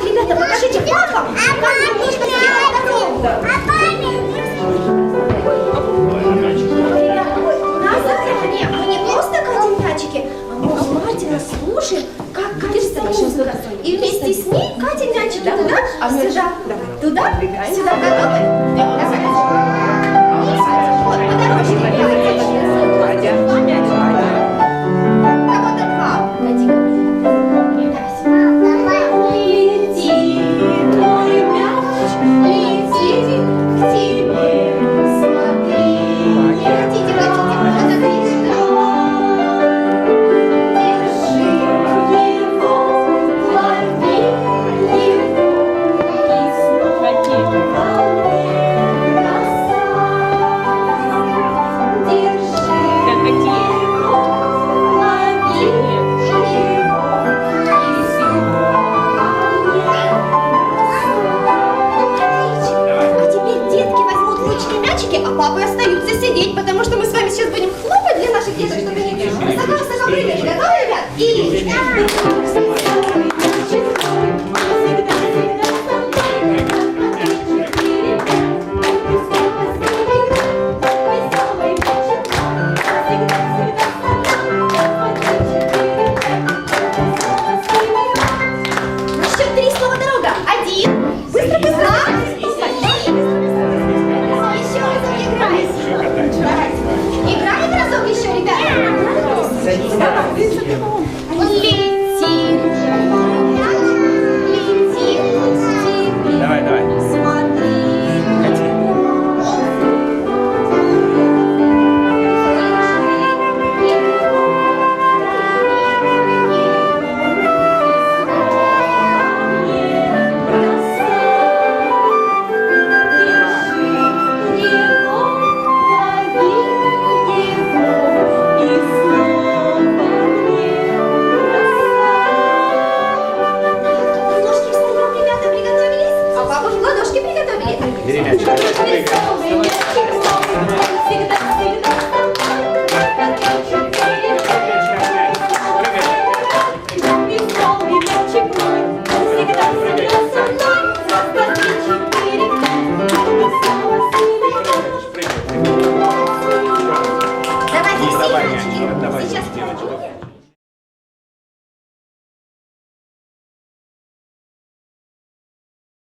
Так, ребята, покажите папам, как нужно а мы внимательно слушаем, как катится музыка. И вместе с ней катим мячики туда, сюда, туда, сюда. Готовы? А папы остаются сидеть, потому что мы с вами сейчас будем хлопать для наших деток, чтобы они высоко-высоко прыгали. Готовы, ребят? И... Obrigado.